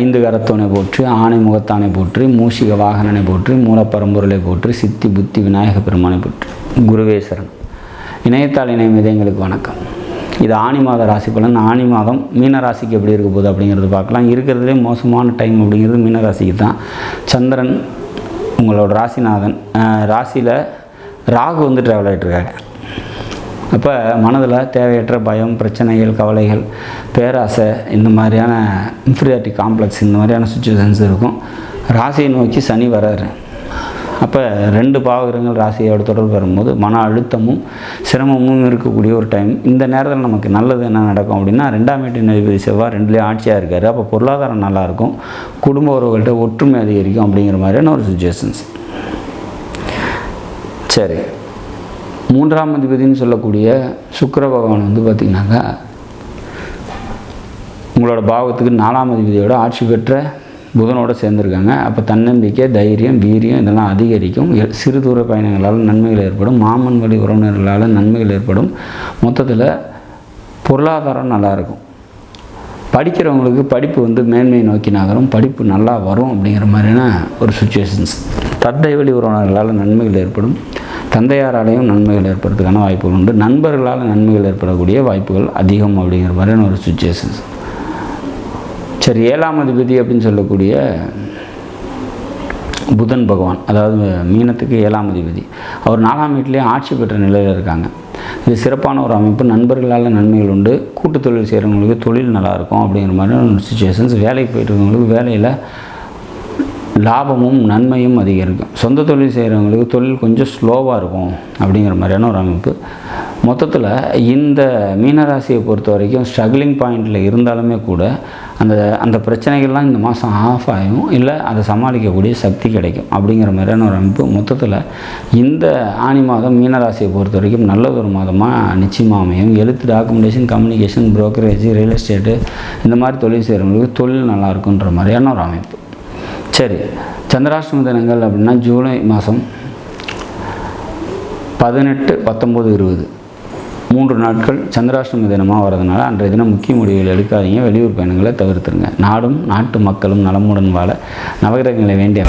ஐந்து கரத்தோனை போற்றி ஆணை முகத்தானை போற்றி மூஷிக வாகனனை போற்றி மூலப்பரம்பொருளை போற்றி சித்தி புத்தி விநாயக பெருமானை போற்றி. குருவேஸ்வரன் இணையத்தாள் இணையம் இதயங்களுக்கு வணக்கம். இது ஆனி மாத ராசி பலன். ஆனி மாதம் மீன ராசிக்கு எப்படி இருக்க போகுது அப்படிங்கிறது பார்க்கலாம். இருக்கிறதுலே மோசமான டைம் அப்படிங்கிறது மீன ராசிக்கு தான். சந்திரன் உங்களோட ராசிநாதன். ராசியில் ராகு வந்து ட்ராவல் ஆகிட்டுருக்காங்க அப்போ மனதில் தேவையற்ற பயம் பிரச்சனைகள் கவலைகள் பேராசை இந்த மாதிரியான இன்ஃபீரியாரிட்டி காம்ப்ளெக்ஸ் இந்த மாதிரியான சுச்சுவேஷன்ஸ் இருக்கும். ராசியை நோக்கி சனி வராரு. அப்போ ரெண்டு பாவகிரகங்கள் ராசியோட தொடர்பு வரும்போது மன அழுத்தமும் சிரமமும் இருக்கக்கூடிய ஒரு டைம் இந்த நேரத்தில் நமக்கு நல்லது என்ன நடக்கும் அப்படின்னா ரெண்டாம் வீட்டு நிதிபதி செவ்வாய் ரெண்டுலேயும் ஆட்சியாக இருக்கார். அப்போ பொருளாதாரம் நல்லாயிருக்கும். குடும்ப உறவுகள்கிட்ட ஒற்றுமை அதிகரிக்கும் அப்படிங்கிற மாதிரியான ஒரு சுச்சுவேஷன்ஸ் சரி. மூன்றாம் அதிபதினு சொல்லக்கூடிய சுக்கர பகவான் வந்து பார்த்திங்கனாக்கா உங்களோட பாவத்துக்கு நாலாம் அதிபதியோட ஆட்சி பெற்ற புதனோட சேர்ந்துருக்காங்க. அப்போ தன்னம்பிக்கை தைரியம் வீரியம் இதெல்லாம் அதிகரிக்கும். எ- சிறு தூர பயணங்களால் நன்மைகள் ஏற்படும். மாமன் வழி உறவினர்களால் நன்மைகள் ஏற்படும். மொத்தத்தில் பொருளாதாரம் நல்லாயிருக்கும் படிக்கிறவங்களுக்கு படிப்பு வந்து மேன்மை நோக்கி நகரும். படிப்பு நல்லா வரும் அப்படிங்கிற மாதிரியான ஒரு சுச்சுவேஷன்ஸ் தத்தை வழி உறவினர்களால் நன்மைகள் ஏற்படும். தந்தையாராலையும் நன்மைகள் ஏற்படுறதுக்கான வாய்ப்புகள் உண்டு. நண்பர்களால் நன்மைகள் ஏற்படக்கூடிய வாய்ப்புகள் அதிகம் அப்படிங்கிற மாதிரியான ஒரு சுச்சுவேஷன்ஸ் சரி ஏழாம் அதிபதி அப்படின்னு சொல்லக்கூடிய புதன் பகவான் அதாவது மீனத்துக்கு ஏழாம் அதிபதி அவர் நாலாம் வீட்டிலேயே ஆட்சி பெற்ற நிலையில் இருக்காங்க. இது சிறப்பான ஒரு அமைப்பு. நண்பர்களால் நன்மைகள் உண்டு. கூட்டு தொழில் செய்கிறவங்களுக்கு தொழில் நல்லாயிருக்கும் அப்படிங்கிற மாதிரியான சுச்சுவேஷன்ஸ் வேலைக்கு போயிட்டு இருக்கவங்களுக்கு வேலையில் லாபமும் நன்மையும் அதிகரிக்கும். சொந்த தொழில் செய்கிறவங்களுக்கு தொழில் கொஞ்சம் ஸ்லோவாக இருக்கும் அப்படிங்கிற மாதிரியான ஒரு அமைப்பு. மொத்தத்தில் இந்த மீனராசியை பொறுத்த வரைக்கும் ஸ்ட்ரகிளிங் பாயிண்டில் இருந்தாலுமே கூட அந்த அந்த பிரச்சனைகள்லாம் இந்த மாதம் ஆஃப் ஆகும். இல்லை அதை சமாளிக்கக்கூடிய சக்தி கிடைக்கும் அப்படிங்கிற மாதிரியான ஒரு அமைப்பு. மொத்தத்தில் இந்த ஆனி மாதம் மீனராசியை பொறுத்த வரைக்கும் நல்லது ஒரு மாதமாக நிச்சயமாக அமையும். எழுத்து documentation communication brokerage real estate இந்த மாதிரி தொழில் செய்கிறவங்களுக்கு தொழில் நல்லா இருக்குன்ற மாதிரியான ஒரு அமைப்பு. சரி சந்திராஷ்டம தினங்கள் அப்படின்னா ஜூலை மாதம் பதினெட்டு பத்தொம்போது இருபது. மூன்று நாட்கள் சந்திராஷ்டம தினமாக வரதுனால அன்றைய தினம் முக்கிய முடிவுகள் எடுக்காதீங்க. வெளியூர் பயணங்களை தவிர்த்துருங்க. நாடும் நாட்டு மக்களும் நலமுடன் வாழ நவகிரகங்களை வேண்டிய